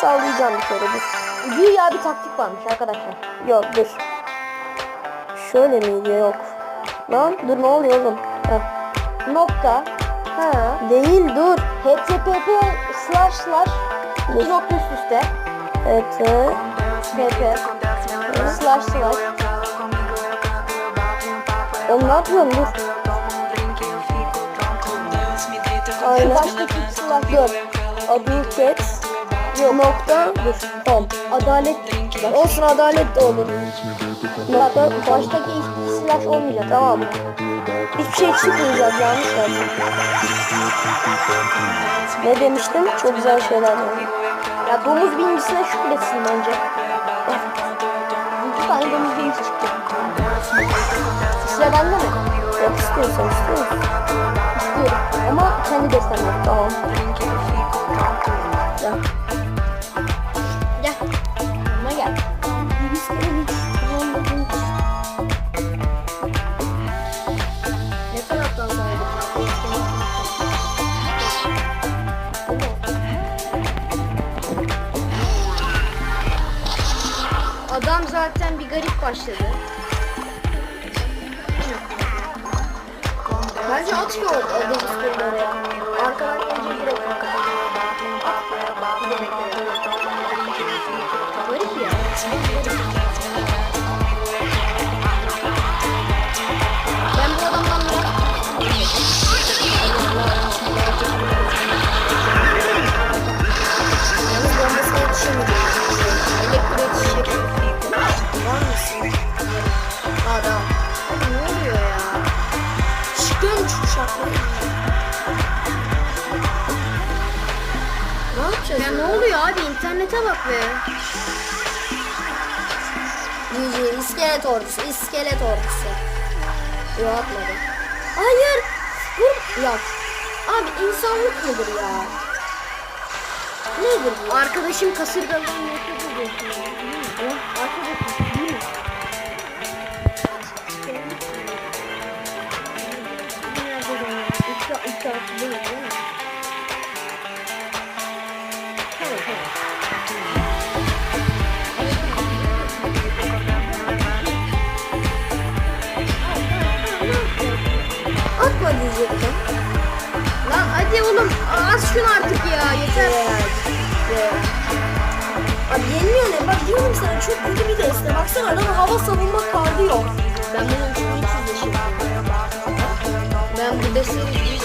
sallayacağım bir kere dur. Güya bir taktik varmış arkadaşlar. Yok dur. Şöyle miydi yok. Lan dur ne oluyor oğlum? Heh. Nokta. Ha. Değil dur. http slash slash iki nokta üst üste. Evet. http slash slash Oğlum ne yapıyorsun dur. Aynen. baştaki slash Dur. Aduket. Yok. Nokta. Dur. Tom. adalet Olsun adalet de olur. Nokta. baştaki slash olmayacak. Tamam. Hiçbir şey çıkmayacak yanlış yaptım. Ne demiştim? Çok güzel şeyler var. Ya domuz birincisine şükretsin bence. İki tane domuz birincisi çıktı. Sıra bende mi? Yok istiyorsan istiyorsan. İstiyorum. Ama kendi destemle. Tamam. Gel. Başladı. Bence at ki orada deniz kıyıları ya. Arkadan gelince direkt. At. Bir de bekle. Garip ya. Ya? Ne oluyor abi? İnternete bak be. Yüce iskelet ordusu, iskelet ordusu. Yok atmadı. Hayır. Vur. Yok. Abi insanlık mıdır ya? Nedir bu? Arkadaşım kasırgadan nefret ediyorsun. Arkadaşım değil mi? Şunu artık ya yeter. Abi yeniliyor ne? Bak diyorum sana çok kötü bir deste. Baksana adamın hava savunma kartı yok. Ben bunun için hiç yüzleşiyorum. Ben bu deseyi hiç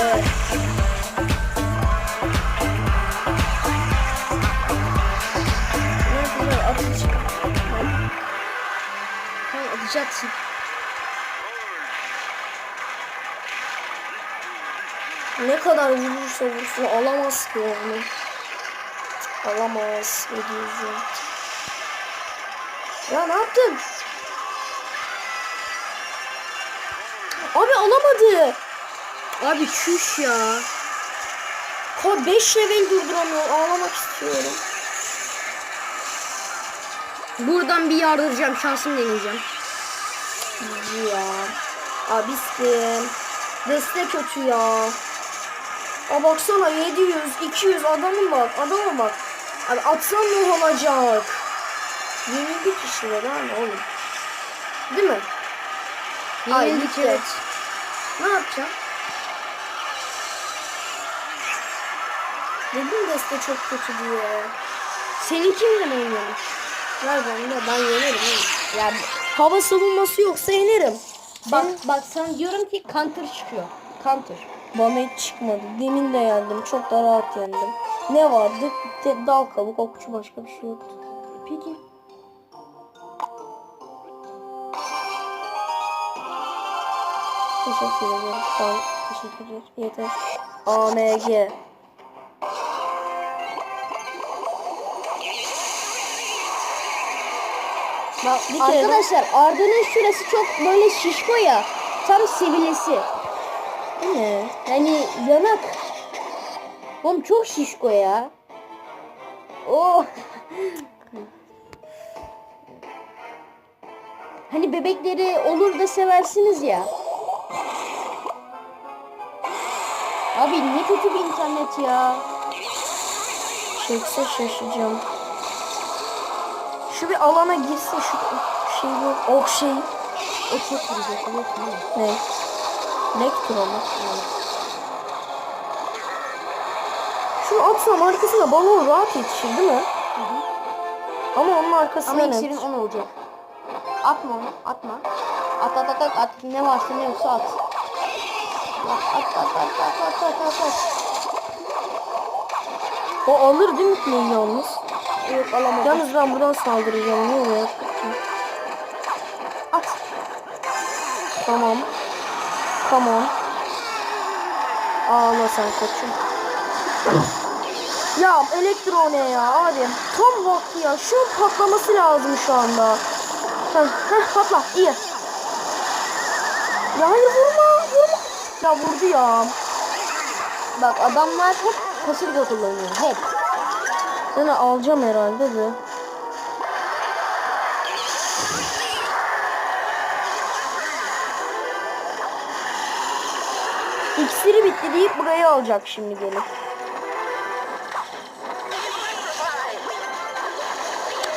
Evet. Ne güzel atış. Tamam atacaksın. Ne kadar vurursa vursun alamaz ki onu. Alamaz. 700 Ya ne yaptın? Abi alamadı. Abi çüş ya. Ko 5 level durduramıyor. Ağlamak istiyorum. Buradan bir yardıracağım şansım deneyeceğim. Ya. Abiskim. Deste kötü ya. Aa baksana 700, 200 adamın bak, adama bak. Abi atsam ne olacak? Yenildik işte lan oğlum. Değil mi? Yenildik evet. Ne yapacağım? Dedim deste çok kötü diye. Senin kimle oynayalım? Ver bana da ben yenerim oğlum. Yani hava savunması yoksa yenerim. Bak bak sana diyorum ki counter çıkıyor. Counter. Bana hiç çıkmadı. Demin de yendim. Çok da rahat yendim. Ne vardı? Te- dal kabuk, okçu başka bir şey yoktu. Peki. Teşekkür ederim. Tamam. Teşekkürler. Yeter. AMG. Bak, Bir arkadaşlar Arda'nın şurası çok böyle şişko ya. Tam sivilesi. Bu ne? Yani yanak. Oğlum çok şişko ya. Oh. Hani bebekleri olur da seversiniz ya. Abi ne kötü bir internet ya. çekse şaşacağım. Şu bir alana girsin şu şey bu ok şey. O çok vuracak. Yok mu? Ne? Lektro mu? Şunu atsam arkasına balon rahat yetişir değil mi? Ama onun arkasına Ama iksirin 10 olacak. Atma onu. Atma. At at at at. at. Ne varsa ne yoksa at. At at at at at at at at at. O alır değil mi kuleyi yalnız? Yok alamadım. Yalnız ben buradan saldıracağım. Ne oluyor? At. Tamam. Tamam. Ağla sen koçum. ya elektro ne ya abi? Tam vakti ya. Şunun patlaması lazım şu anda. Heh, heh, patla. iyi. Ya hayır vurma. Vurma. Ya vurdu ya. Bak adamlar hep kasırga kullanıyor. Hep. Seni alacağım herhalde de. İksiri bitti deyip burayı alacak şimdi gelip.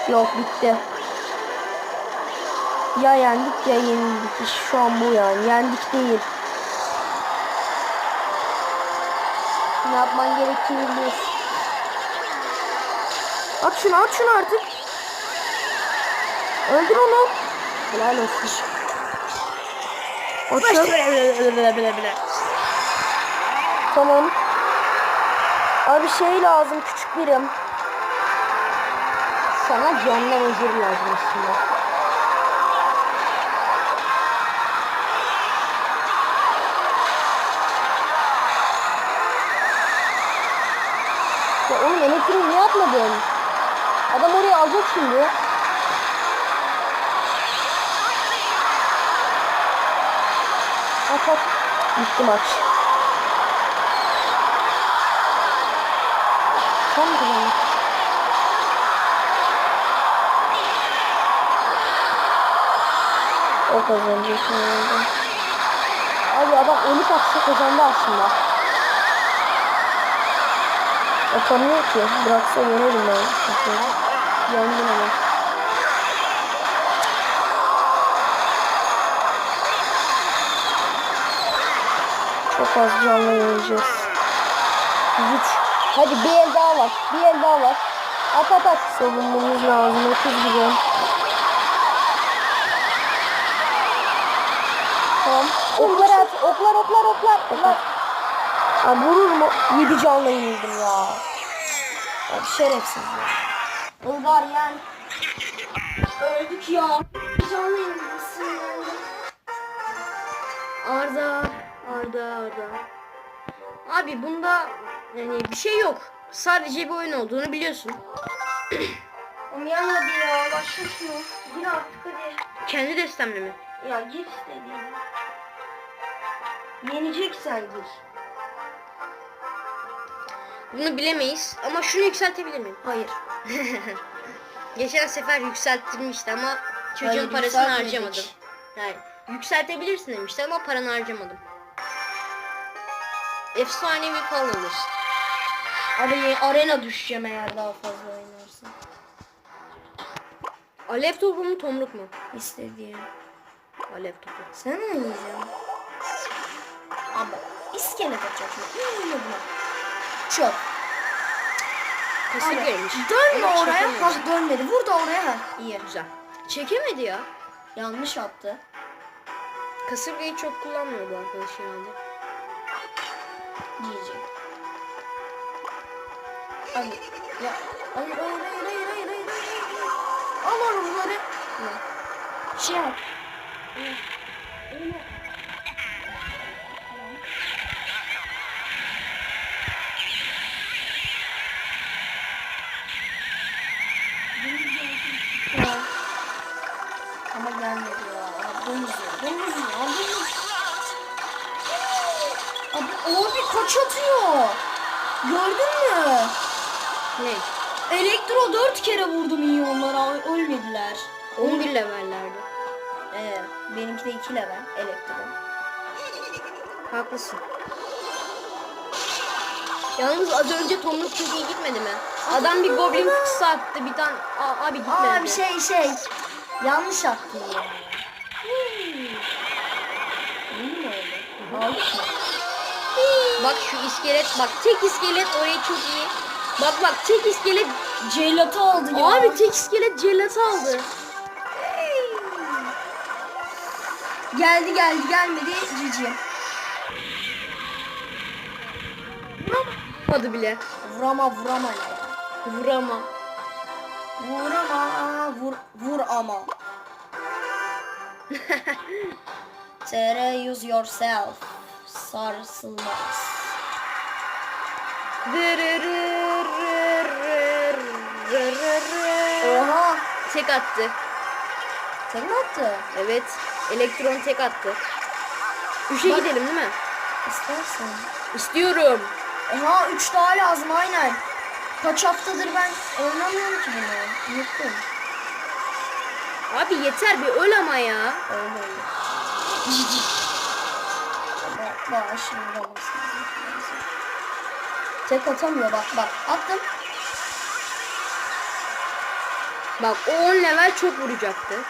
Yok bitti. Ya yendik ya yenildik. İş Şu an bu yani. Yendik değil. Ne yapman gerektiğini biliyorsun. At şunu at şunu artık. Öldür onu. Helal olsun. Açıl. Tamam. Abi şey lazım küçük birim. Sana canlı özür lazım aslında. Ya oğlum elektriği niye atmadın? Adam oraya alacak şimdi. At at. Bitti maç. O kazanacak. herhalde. Abi adam ölü atsa kazandı aslında. Atamıyor ki. Bıraksa yenerim ben. Yendim ama. Çok az canlı yeneceğiz. Güç. Hadi bir el daha var. Bir el daha var. At at at. Savunmamız lazım. 30 gibi. Tamam. Oklar at. Oklar oklar oklar. oklar. Ha, vurur mu? 7 canlı yenildim ya. Abi şerefsiz ya. Ilgar yani. Öldük ya. Canlı yenildim. Arda, Arda, Arda. Abi bunda yani bir şey yok. Sadece bir oyun olduğunu biliyorsun. Yan hadi ya. Başla şunu. Gir artık hadi. Kendi destemle mi? Ya gir istediğin. Yeneceksen gir. Bunu bilemeyiz ama şunu yükseltebilir miyim? Hayır. Geçen sefer yükselttirmişti ama çocuğun Hayır, parasını yükseltmedik. harcamadım. Yani yükseltebilirsin demişti ama paranı harcamadım. Efsanevi olur. Abi arena düşeceğim eğer daha fazla oynarsan. Alev topu mu tomruk mu? İstediğin. Alev topu. Sen oynayacaksın. Abi iskelet atacak mı? İyi buna. Çok. Kasırgaymış. Dönme Ama oraya. Bak dönmedi. Vur da oraya. Ha. İyi. Güzel. Çekemedi ya. Yanlış attı. Kasırgayı çok kullanmıyor bu arkadaş herhalde. Diyecek. Abi ya hayır hayır hayır hayır hayır hayır. hayır. Al oğlum bunları. Ne? Şey yap. Ya. Ama gelmedi ya. Domuz ya. Domuz ya. 3 atıyor. Gördün mü? Ne? Elektro 4 kere vurdu minyonlara ölmediler. 11 levellerde. Ee, benimki de 2 level elektro. Haklısın. Yalnız az önce tomruk çok iyi gitmedi mi? Adam bir goblin kutusu attı bir tane. Aa, abi gitmedi. Aa bir şey şey. Yanlış attı ya. Hmm. Hmm. Aldık mı? Bak şu iskelet bak tek iskelet orayı çok iyi. Bak bak tek iskelet Celatı oldu ya. abi tek iskelet cellat aldı. Geldi geldi gelmedi cici. Vuramadı bile. Vurama vurama ya? Vurama. Vurama vur vur ama. TR use yourself. Sarsılmaz. Oha. Tek attı. Tek mi attı? Evet. Elektron tek attı. Üçe Bak- gidelim değil mi? İstersen. İstiyorum. Oha 3 daha lazım aynen. Kaç haftadır ben oynamıyorum ki bunu. Unuttum. Abi yeter bir öl ama ya. Öyle öyle. Şimdi vuramasın. Tek atamıyor bak bak. Attım. Bak o 10 level çok vuracaktı.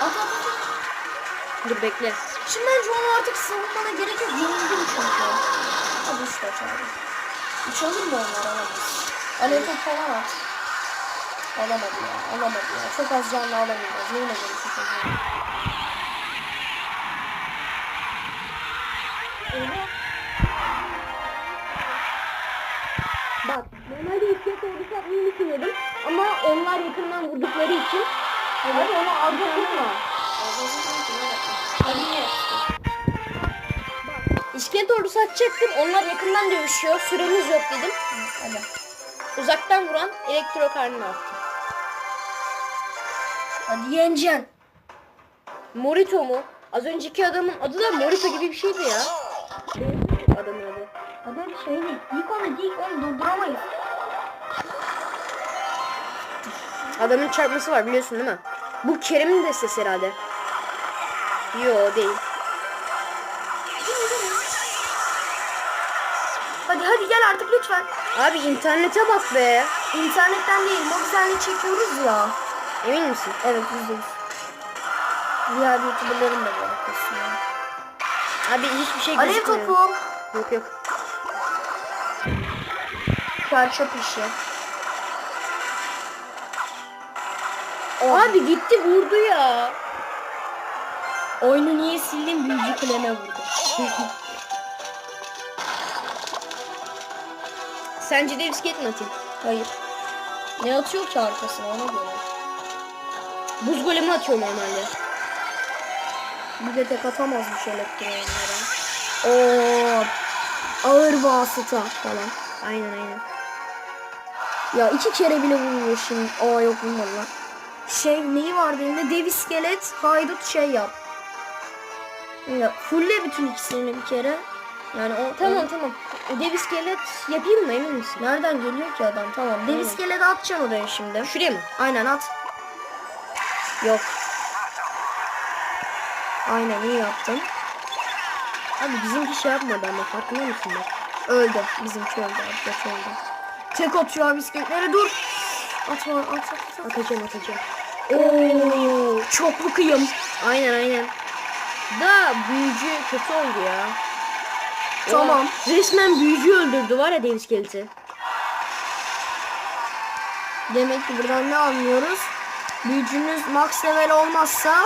At at at. Dur bekle. Şimdi bence onu artık savunmana gerek yok. Yenildim çünkü. Hadi üç taş abi. Üç alır mı onlar alamaz. Top falan at. Alamadı ya. Alamadı ya. Çok az canlı alamayacağız. Az canlı. İskelet ordusu atmayı düşünüyordum. Ama onlar yakından vurdukları için. Abi onu alacak mı? Hadi ye. İskelet ordusu atacaktım. Onlar yakından dövüşüyor. Süremiz yok dedim. Hadi. Uzaktan vuran elektro karnını attı. Hadi yeneceksin. Morito mu? Az önceki adamın adı da Morito gibi bir şeydi ya. Adamın adı. Adam şey değil. İlk onu ilk onu durduramayız. Adamın çarpması var biliyorsun değil mi? Bu Kerem'in de sesi herhalde. Yo değil. Hadi hadi gel artık lütfen. Abi internete bak be. İnternetten değil. Mobizel'le çekiyoruz ya. Emin misin? Evet yüzde yüz. Diğer youtuberların da böyle kısmı. Abi hiçbir şey Alev gözükmüyor. topu. Yok yok. Çarşaf işi. Abi gitti vurdu ya. Oyunu niye sildim? Büyücü kuleme vurdu. Sence de bisiklet mi atayım? Hayır. Ne atıyor ki arkasına ona göre. Buz golemi atıyor normalde. Bir de tek atamazmış elektronlara. Oo, ağır vasıta falan. Aynen aynen. Ya iki kere bile vurmuyor şimdi. Aa yok vurmadı lan. Şey neyi vardı elinde? Dev iskelet, haydut şey yap. Ya fulle bütün ikisini bir kere. Yani o Tamam tamam. Dev iskelet yapayım mı emin misin? Nereden geliyor ki adam? Tamam. Dev Aynen. iskeleti atacaksın oraya şimdi. Şuraya mı? Aynen at. Yok. Aynen iyi yaptın. Abi bizimki şey yapmadı ama farkında mısın bak? Öldü. Bizimki öldü. Arkadaş öldü. Tek atıyor abi iskeletleri dur. Atma at at at. Atacağım atacağım. Oo, çoklu kıyım. Aynen aynen. Da büyücü kötü oldu ya. Tamam. Ulan Resmen büyücü öldürdü var ya dev iskeleti. Demek ki buradan ne anlıyoruz? Büyücünüz max level olmazsa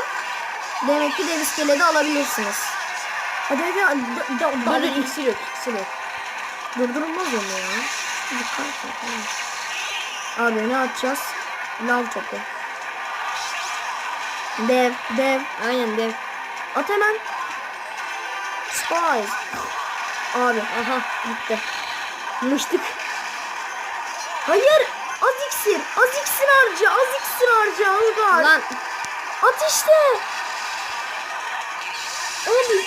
demek ki dev iskeleti alabilirsiniz. Hadi hadi. hadi. Da, da, Dur dur iksir yok iksir yok. Durdurulmaz onu ya. Dikkat et, tamam. Abi ne atacağız? Lav topu. Dev, dev. Aynen dev. At hemen. Spies. Abi. Aha gitti. Mıştık. Hayır. Az iksir. Az iksir harca. Az iksir harca. Ilgar. Lan At işte. Abi.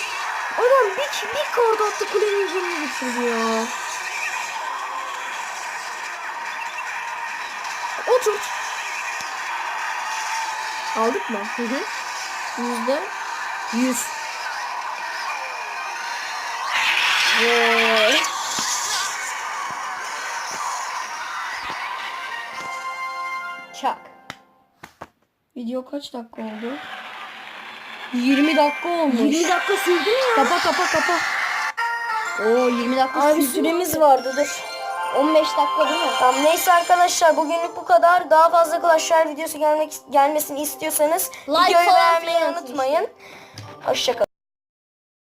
Adam bir, bir kart attı kulenin canını bitirdi ya. Otur. Aldık mı? Hı hı. Yüzde yüz. Vay. Çak. Video kaç dakika oldu? 20 dakika olmuş. 20 dakika sürdü mü? Kapa kapa kapa. Oo 20 dakika Abi süremiz vardı dur. 15 dakika değil mi? Tamam neyse arkadaşlar bugünlük bu kadar. Daha fazla Clash Royale videosu gelmek gelmesini istiyorsanız Like videoyu beğenmeyi unutmayın. Hoşçakalın.